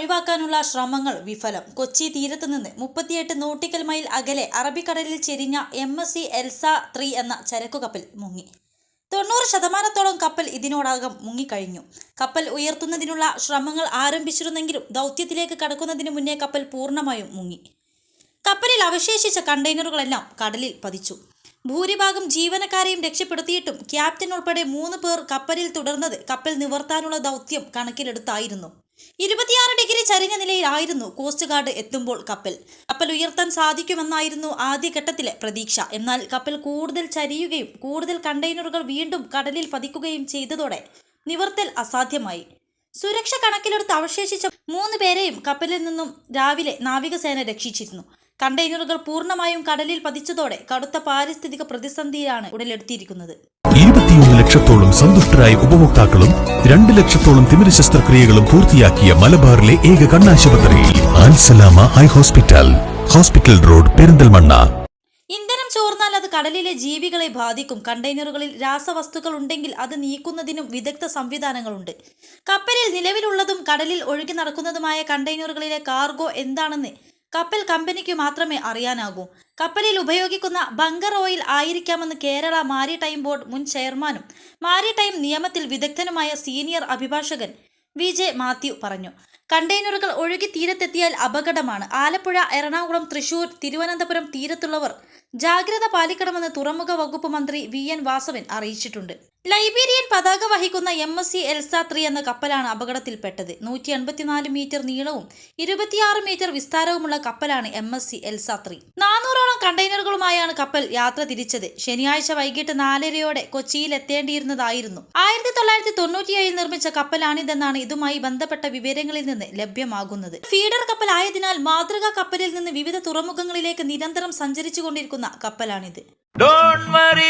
ഒഴിവാക്കാനുള്ള ശ്രമങ്ങൾ വിഫലം. കൊച്ചി തീരത്ത് നിന്ന് മുപ്പത്തിയെട്ട് നോട്ടിക്കൽ മൈൽ അകലെ അറബിക്കടലിൽ ചെരിഞ്ഞ M S C Elsa three എന്ന ചരക്കു കപ്പൽ മുങ്ങി. തൊണ്ണൂറ് ശതമാനത്തോളം കപ്പൽ ഇതിനോടകം മുങ്ങിക്കഴിഞ്ഞു. കപ്പൽ ഉയർത്തുന്നതിനുള്ള ശ്രമങ്ങൾ ആരംഭിച്ചിരുന്നെങ്കിലും ദൗത്യത്തിലേക്ക് കടക്കുന്നതിന് മുന്നേ കപ്പൽ പൂർണമായും മുങ്ങി. കപ്പലിൽ അവശേഷിച്ച കണ്ടെയ്നറുകളെല്ലാം കടലിൽ പതിച്ചു. ഭൂരിഭാഗം ജീവനക്കാരെയും രക്ഷപ്പെടുത്തിയിട്ടും ക്യാപ്റ്റൻ ഉൾപ്പെടെ മൂന്ന് പേർ കപ്പലിൽ തുടർന്നത് കപ്പൽ നിവർത്താനുള്ള ദൗത്യം കണക്കിലെടുത്തായിരുന്നു. ഇരുപത്തിയാറ് ഡിഗ്രി ചരിഞ്ഞ നിലയിലായിരുന്നു കോസ്റ്റ് ഗാർഡ് എത്തുമ്പോൾ കപ്പൽ. കപ്പൽ ഉയർത്താൻ സാധിക്കുമെന്നായിരുന്നു ആദ്യഘട്ടത്തിലെ പ്രതീക്ഷ. എന്നാൽ കപ്പൽ കൂടുതൽ ചരിയുകയും കൂടുതൽ കണ്ടെയ്നറുകൾ വീണ്ടും കടലിൽ പതിക്കുകയും ചെയ്തതോടെ നിവർത്തൽ അസാധ്യമായി. സുരക്ഷ കണക്കിലെടുത്ത് അവശേഷിച്ച മൂന്ന് പേരെയും കപ്പലിൽ നിന്നും രാവിലെ നാവികസേന രക്ഷിച്ചിരുന്നു. കണ്ടെയ്നറുകൾ പൂർണമായും കടലിൽ പതിച്ചതോടെ കടുത്ത പാരിസ്ഥിതിക പ്രതിസന്ധിയാണ് ഉടലെടുത്തിയിരിക്കുന്നത് ഇരുപത്തിയൊന്ന് ലക്ഷത്തോളം സന്തുഷ്ടരായ ഉപഭോക്താക്കളും രണ്ട് ലക്ഷത്തോളം തിമിര ശസ്ത്രക്രിയകളും പൂർത്തിയാക്കിയ മലബാറിലെ ഏക കണ്ണാശുപത്രി AlSalama eye hospital hospital road Perinthalmanna. ഇന്ധനം ചോർന്നാൽ അത് കടലിലെ ജീവികളെ ബാധിക്കും. കണ്ടെയ്നറുകളിൽ രാസവസ്തുക്കൾ ഉണ്ടെങ്കിൽ അത് നീക്കുന്നതിനും വിദഗ്ധ സംവിധാനങ്ങളുണ്ട്. കപ്പലിൽ നിലവിലുള്ളതും കടലിൽ ഒഴുകി നടക്കുന്നതുമായ കണ്ടെയ്നറുകളിലെ കാർഗോ എന്താണെന്ന് കപ്പൽ കമ്പനിക്ക് മാത്രമേ അറിയാനാകൂ. കപ്പലിൽ ഉപയോഗിക്കുന്ന ബങ്കർ ഓയിൽ ആയിരിക്കാമെന്ന് കേരള മാരിടൈം ബോർഡ് മുൻ ചെയർമാനും മാരിടൈം നിയമത്തിൽ വിദഗ്ധനുമായ സീനിയർ അഭിഭാഷകൻ വി. ജെ. മാത്യു പറഞ്ഞു. കണ്ടെയ്നറുകൾ ഒഴുകി തീരത്തെത്തിയാൽ അപകടമാണ്. ആലപ്പുഴ എറണാകുളം തൃശൂർ തിരുവനന്തപുരം തീരത്തുള്ളവർ ജാഗ്രത പാലിക്കണമെന്ന് തുറമുഖ വകുപ്പ് മന്ത്രി വി. എൻ. വാസവൻ അറിയിച്ചിട്ടുണ്ട്. ലൈബീരിയൻ പതാക വഹിക്കുന്ന M S C Elsa three എന്ന കപ്പലാണ് അപകടത്തിൽപ്പെട്ടത്. നൂറ്റി എൺപത്തിനാല് മീറ്റർ നീളവും ഇരുപത്തിയാറ് മീറ്റർ വിസ്താരവുമുള്ള കപ്പലാണ് M S C Elsa three. നാനൂറോളം കണ്ടെയ്നറുകളുമായാണ് കപ്പൽ യാത്ര തിരിച്ചത്. ശനിയാഴ്ച വൈകിട്ട് നാലരയോടെ കൊച്ചിയിൽ എത്തേണ്ടിയിരുന്നതായിരുന്നു. ആയിരത്തി തൊള്ളായിരത്തി തൊണ്ണൂറ്റിയേഴിൽ നിർമ്മിച്ച കപ്പലാണിതെന്നാണ് ഇതുമായി ബന്ധപ്പെട്ട വിവരങ്ങളിൽ നിന്ന് ലഭ്യമാകുന്നത്. ഫീഡർ കപ്പലായതിനാൽ മാതൃകാ കപ്പലിൽ നിന്ന് വിവിധ തുറമുഖങ്ങളിലേക്ക് നിരന്തരം സഞ്ചരിച്ചു കൊണ്ടിരിക്കുന്ന കപ്പലാണിത്. Don't worry